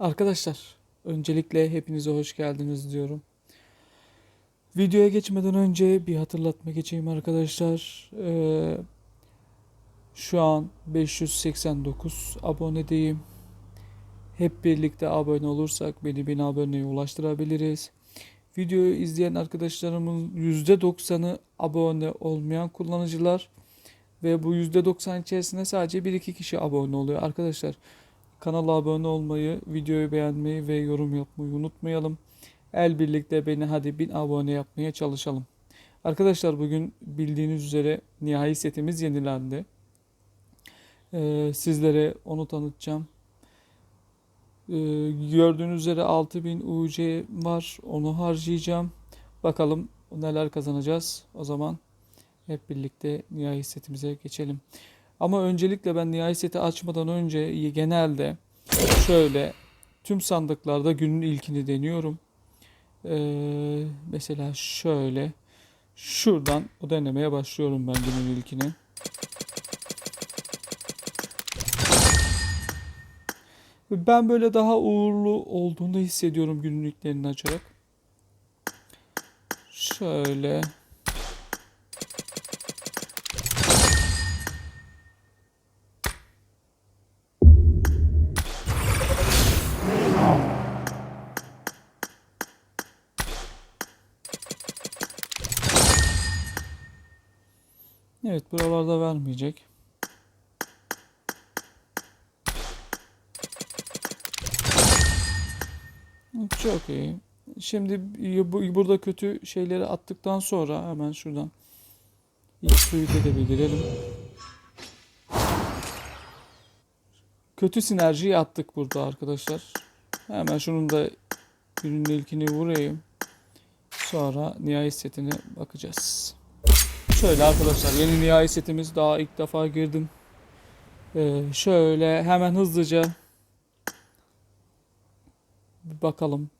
Arkadaşlar, öncelikle hepinize hoş geldiniz diyorum. Videoya geçmeden önce bir hatırlatma geçeyim arkadaşlar. Ee, şu an 589 abonedeyim. Hep birlikte abone olursak beni 1000 aboneye ulaştırabiliriz. Videoyu izleyen arkadaşlarımın %90'ı abone olmayan kullanıcılar ve bu %90 içerisinde sadece 1-2 kişi abone oluyor. Arkadaşlar Kanala abone olmayı, videoyu beğenmeyi ve yorum yapmayı unutmayalım. El birlikte beni hadi 1000 abone yapmaya çalışalım. Arkadaşlar bugün bildiğiniz üzere nihai setimiz yenilendi. Ee, sizlere onu tanıtacağım. Ee, gördüğünüz üzere 6000 UC var. Onu harcayacağım. Bakalım neler kazanacağız. O zaman hep birlikte nihai setimize geçelim. Ama öncelikle ben nihai açmadan önce genelde şöyle tüm sandıklarda günün ilkini deniyorum. Ee, mesela şöyle şuradan o denemeye başlıyorum ben günün ilkini. Ben böyle daha uğurlu olduğunu hissediyorum günün ilklerini açarak. Şöyle buralarda vermeyecek. Çok iyi. Şimdi bu- burada kötü şeyleri attıktan sonra hemen şuradan ilk suyu girelim. Kötü sinerjiyi attık burada arkadaşlar. Hemen şunun da günün ilkini vurayım. Sonra nihai setine bakacağız. Şöyle arkadaşlar yeni nihai setimiz daha ilk defa girdim. Ee, şöyle hemen hızlıca bir bakalım.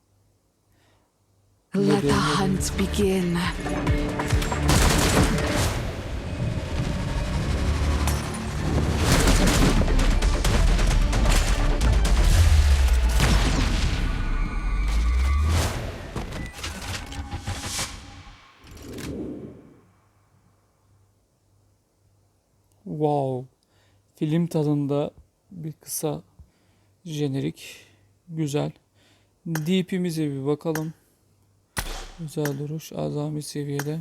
Let the hunt begin. Wow. Film tadında bir kısa jenerik. Güzel. DP'mize bir bakalım. Güzel duruş. Azami seviyede.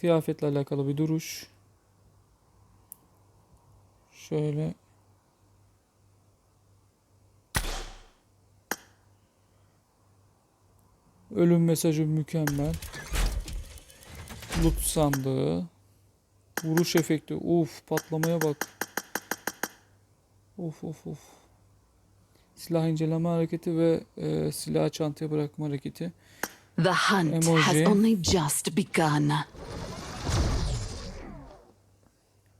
Kıyafetle alakalı bir duruş. Şöyle. Ölüm mesajı mükemmel. Loot sandığı. Vuruş efekti. Uf patlamaya bak. Of of of. Silah inceleme hareketi ve e, silah çantaya bırakma hareketi. The hunt has Emoji. only just begun.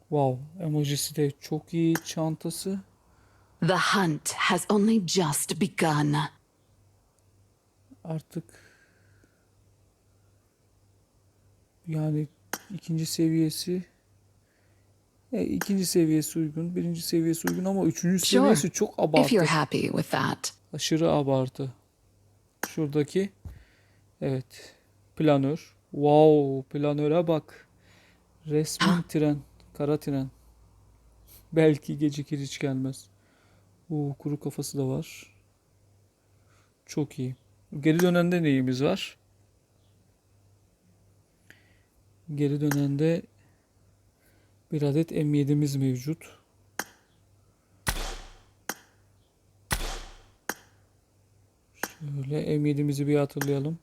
Wow. Emojisi de çok iyi. Çantası. The hunt has only just begun. Artık yani ikinci seviyesi e, ikinci seviyesi uygun. Birinci seviyesi uygun ama üçüncü Sure. seviyesi çok If abartı. you're happy with that. Aşırı abartı. Şuradaki evet planör. Wow planöre bak. Resmen tren. Kara tren. Belki gecikir hiç gelmez. Oo, kuru kafası da var. Çok iyi. Geri dönende neyimiz var? Geri dönende bir adet M7'miz mevcut. Şöyle M7'mizi bir hatırlayalım.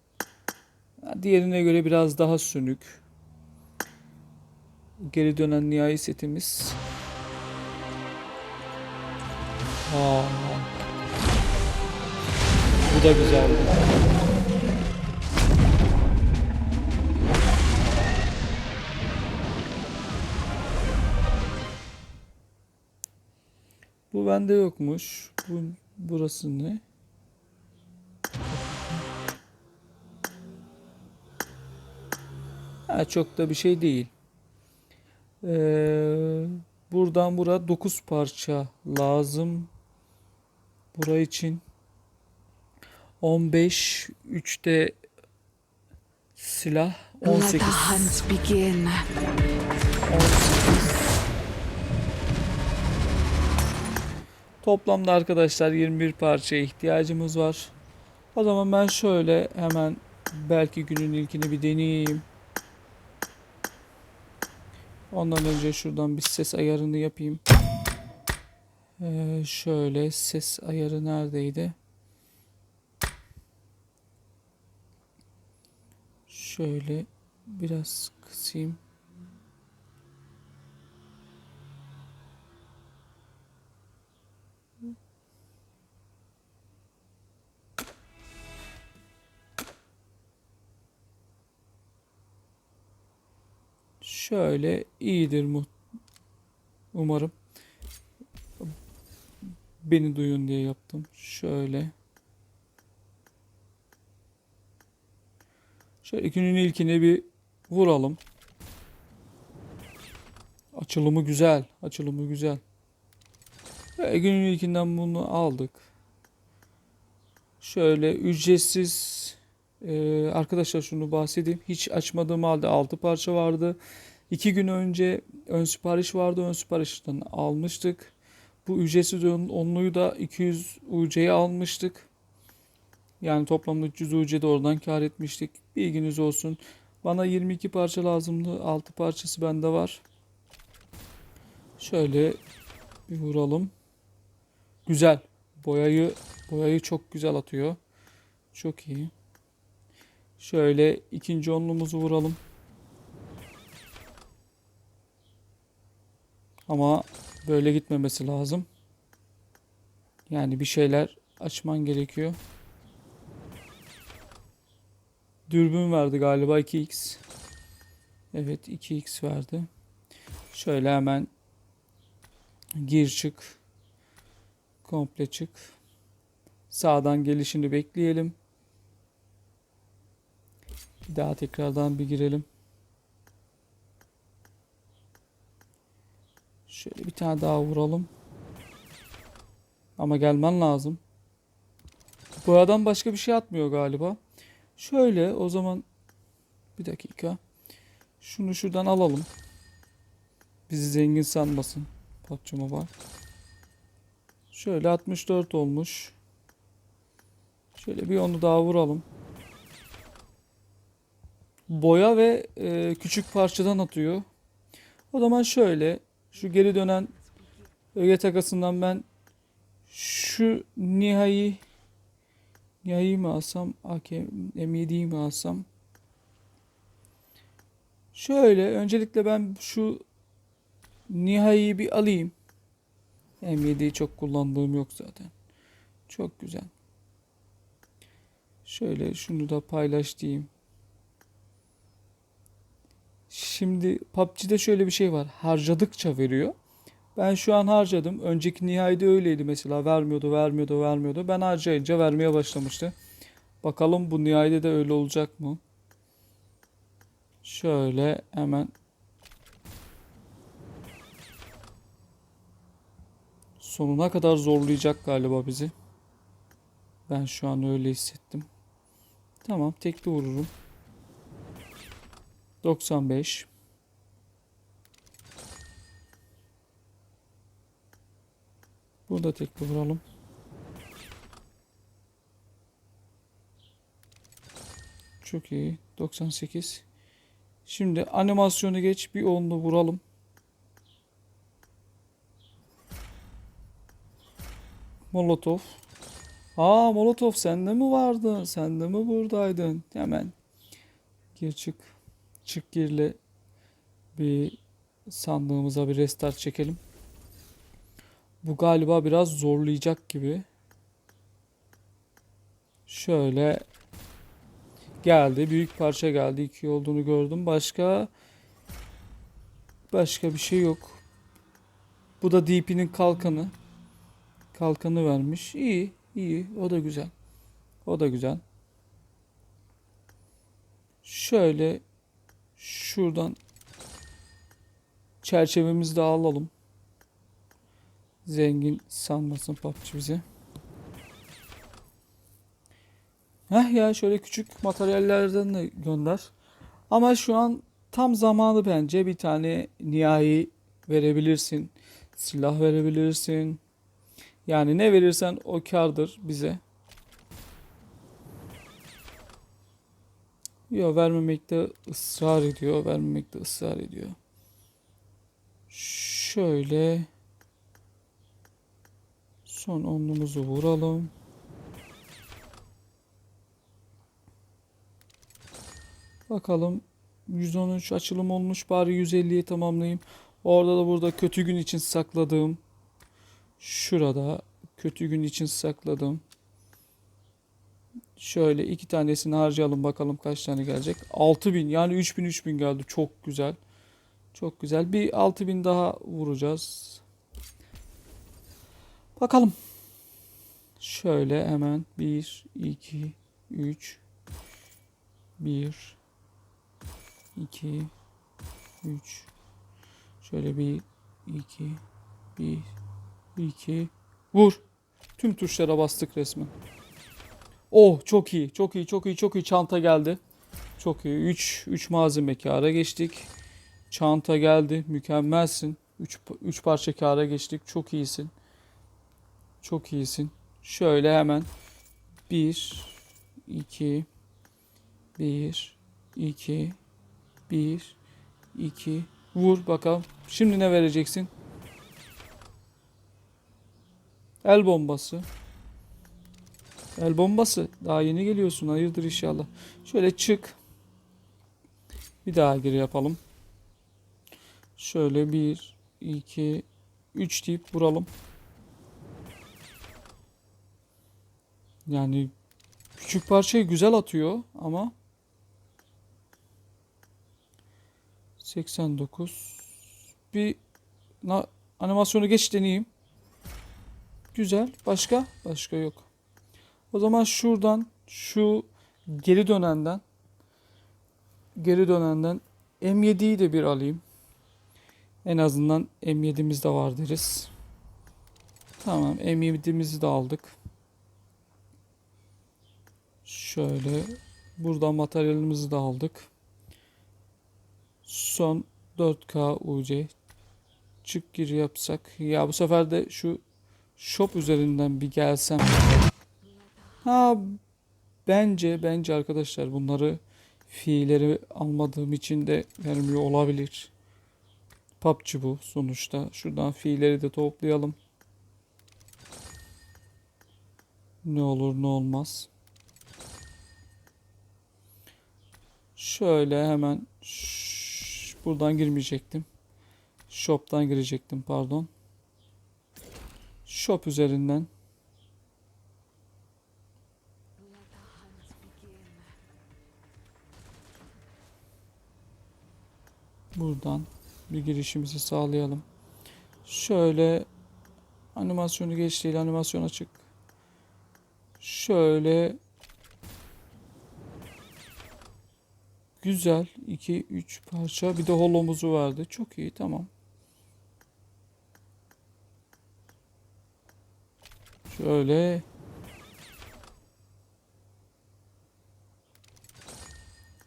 Diğerine göre biraz daha sönük. Geri dönen nihai setimiz. Aa. Bu da güzel. Bende yokmuş. Bu burası ne? Ha, çok da bir şey değil. Ee, buradan bura 9 parça lazım. Bura için 15 3'te silah Let 18 the hunt begin. 18 Toplamda arkadaşlar 21 parçaya ihtiyacımız var. O zaman ben şöyle hemen belki günün ilkini bir deneyeyim. Ondan önce şuradan bir ses ayarını yapayım. Ee, şöyle ses ayarı neredeydi? Şöyle biraz kısayım. Şöyle iyidir mu umarım. Beni duyun diye yaptım. Şöyle. Şöyle günün ilkini bir vuralım. Açılımı güzel. Açılımı güzel. Ve günün ilkinden bunu aldık. Şöyle ücretsiz ee, arkadaşlar şunu bahsedeyim. Hiç açmadığım halde 6 parça vardı. 2 gün önce ön sipariş vardı. Ön siparişten almıştık. Bu ücretsiz onluyu da 200 UC'ye almıştık. Yani toplamda 300 UC de oradan kar etmiştik. Bilginiz olsun. Bana 22 parça lazımdı. 6 parçası bende var. Şöyle bir vuralım. Güzel. Boyayı boyayı çok güzel atıyor. Çok iyi. Şöyle ikinci onluğumuzu vuralım. Ama böyle gitmemesi lazım. Yani bir şeyler açman gerekiyor. Dürbün verdi galiba 2x. Evet 2x verdi. Şöyle hemen gir çık. Komple çık. Sağdan gelişini bekleyelim. Bir daha tekrardan bir girelim. Şöyle bir tane daha vuralım. Ama gelmen lazım. Bu adam başka bir şey atmıyor galiba. Şöyle o zaman bir dakika. Şunu şuradan alalım. Bizi zengin sanmasın. PUBG Mobile. Şöyle 64 olmuş. Şöyle bir onu daha vuralım. Boya ve e, küçük parçadan atıyor. O zaman şöyle şu geri dönen öge takasından ben şu nihai nihai mi alsam AK M7'yi mi alsam? Şöyle öncelikle ben şu nihaiyi bir alayım. M7'yi çok kullandığım yok zaten. Çok güzel. Şöyle şunu da paylaş diyeyim Şimdi PUBG'de şöyle bir şey var. Harcadıkça veriyor. Ben şu an harcadım. Önceki nihayede öyleydi mesela. Vermiyordu, vermiyordu, vermiyordu. Ben harcayınca vermeye başlamıştı. Bakalım bu nihayede de öyle olacak mı? Şöyle hemen sonuna kadar zorlayacak galiba bizi. Ben şu an öyle hissettim. Tamam, tekli vururum. 95 Burada tekli vuralım. Çok iyi. 98 Şimdi animasyonu geç. Bir onlu vuralım. Molotov. Aa Molotov sende mi vardı? Sende mi buradaydın? Hemen gir çık. Çık girle bir sandığımıza bir restart çekelim. Bu galiba biraz zorlayacak gibi. Şöyle geldi. Büyük parça geldi. İki olduğunu gördüm. Başka başka bir şey yok. Bu da DP'nin kalkanı. Kalkanı vermiş. İyi, iyi. O da güzel. O da güzel. Şöyle Şuradan çerçevemizi de alalım. Zengin sanmasın PUBG bize. Heh ya şöyle küçük materyallerden de gönder. Ama şu an tam zamanı bence bir tane nihai verebilirsin. Silah verebilirsin. Yani ne verirsen o kardır bize. Yok vermemekte ısrar ediyor. Vermemekte ısrar ediyor. Şöyle son onlumuzu vuralım. Bakalım 113 açılım olmuş bari 150'yi tamamlayayım. Orada da burada kötü gün için sakladığım şurada kötü gün için sakladım. Şöyle iki tanesini harcayalım bakalım kaç tane gelecek. 6000 yani 3000 3000 geldi. Çok güzel. Çok güzel. Bir 6000 daha vuracağız. Bakalım. Şöyle hemen 1 2 3 1 2 3 Şöyle 1 2 1 2 Vur. Tüm tuşlara bastık resmen. Oh çok iyi. Çok iyi. Çok iyi. Çok iyi. Çanta geldi. Çok iyi. 3 3 malzeme kâra geçtik. Çanta geldi. Mükemmelsin. 3 3 parça kâra geçtik. Çok iyisin. Çok iyisin. Şöyle hemen 1 2 1 2 1 2 Vur bakalım. Şimdi ne vereceksin? El bombası. El bombası. Daha yeni geliyorsun. Hayırdır inşallah. Şöyle çık. Bir daha gir yapalım. Şöyle 1, 2, 3 deyip vuralım. Yani küçük parçayı güzel atıyor ama 89 bir animasyonu geç deneyeyim. Güzel. Başka? Başka yok. O zaman şuradan şu geri dönenden geri dönenden M7'yi de bir alayım. En azından M7'miz de var deriz. Tamam M7'mizi de aldık. Şöyle buradan materyalimizi de aldık. Son 4K UC çık gir yapsak. Ya bu sefer de şu shop üzerinden bir gelsem. Ha bence bence arkadaşlar bunları fiilleri almadığım için de vermiyor olabilir. PUBG bu sonuçta. Şuradan fiilleri de toplayalım. Ne olur ne olmaz. Şöyle hemen buradan girmeyecektim. Shop'tan girecektim pardon. Shop üzerinden buradan bir girişimizi sağlayalım. Şöyle animasyonu geç değil animasyon açık. Şöyle güzel 2 3 parça bir de holomuzu vardı. Çok iyi tamam. Şöyle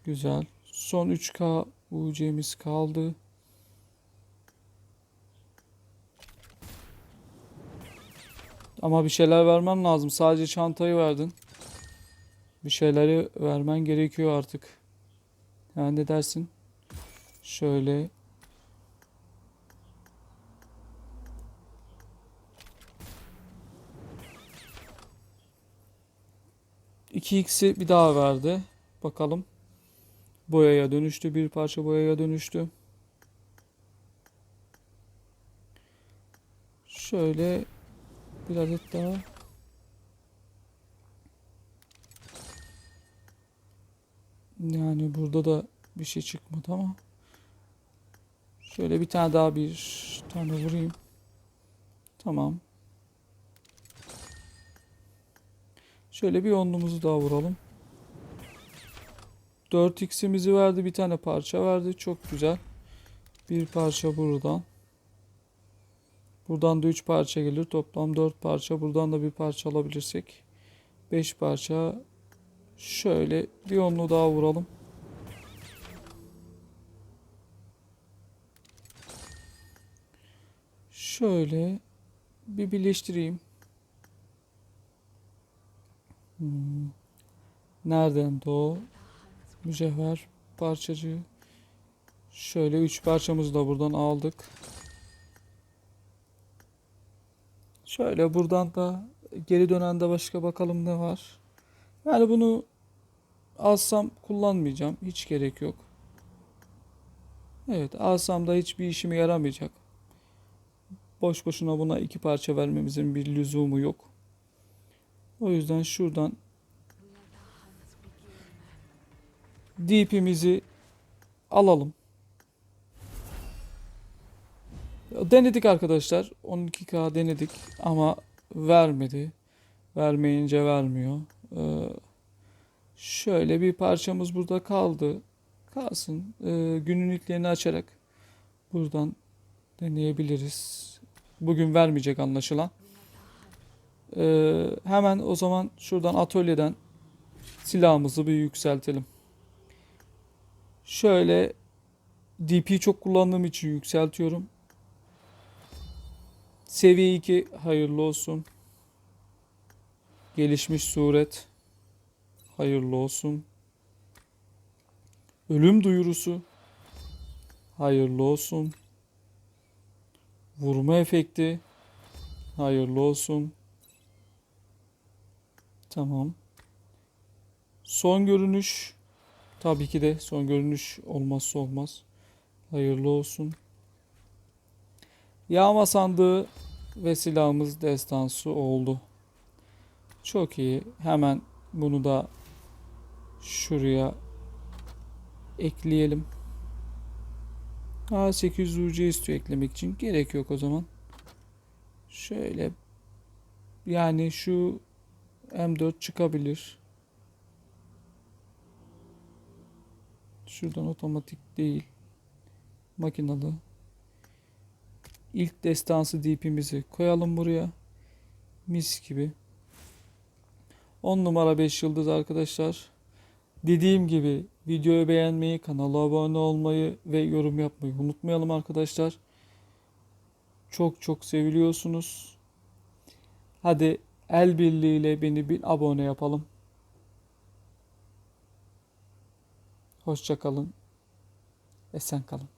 güzel. Son 3K UC'miz kaldı. Ama bir şeyler vermem lazım. Sadece çantayı verdin. Bir şeyleri vermen gerekiyor artık. Yani ne dersin? Şöyle. İki x'i bir daha verdi. Bakalım. Boyaya dönüştü. Bir parça boyaya dönüştü. Şöyle bir adet daha. Yani burada da bir şey çıkmadı ama. Şöyle bir tane daha bir tane vurayım. Tamam. Şöyle bir onlumuzu daha vuralım. 4x'imizi verdi. Bir tane parça verdi. Çok güzel. Bir parça buradan. Buradan da 3 parça gelir. Toplam 4 parça. Buradan da bir parça alabilirsek 5 parça Şöyle bir onlu daha vuralım. Şöyle bir birleştireyim. Hmm. Nereden o? Mücevher parçacığı. Şöyle üç parçamızı da buradan aldık. Şöyle buradan da geri dönen de başka bakalım ne var. Yani bunu alsam kullanmayacağım. Hiç gerek yok. Evet alsam da hiçbir işime yaramayacak. Boş boşuna buna iki parça vermemizin bir lüzumu yok. O yüzden şuradan DP'mizi alalım. Denedik arkadaşlar. 12K denedik ama vermedi. Vermeyince vermiyor. Ee, şöyle bir parçamız burada kaldı. Kalsın. Ee, günlüklerini açarak buradan deneyebiliriz. Bugün vermeyecek anlaşılan. Ee, hemen o zaman şuradan atölyeden silahımızı bir yükseltelim. Şöyle DP çok kullandığım için yükseltiyorum. Seviye 2 hayırlı olsun. Gelişmiş suret hayırlı olsun. Ölüm duyurusu hayırlı olsun. Vurma efekti hayırlı olsun. Tamam. Son görünüş tabii ki de son görünüş olmazsa olmaz. Hayırlı olsun. Yağma sandığı ve silahımız destansı oldu. Çok iyi. Hemen bunu da şuraya ekleyelim. Aa 800 UC istiyor eklemek için. Gerek yok o zaman. Şöyle yani şu M4 çıkabilir. Şuradan otomatik değil. Makinalı. İlk destansı DP'mizi koyalım buraya. Mis gibi. 10 numara 5 yıldız arkadaşlar. Dediğim gibi videoyu beğenmeyi, kanala abone olmayı ve yorum yapmayı unutmayalım arkadaşlar. Çok çok seviliyorsunuz. Hadi el birliğiyle beni bir abone yapalım. Hoşça kalın. Esen kalın.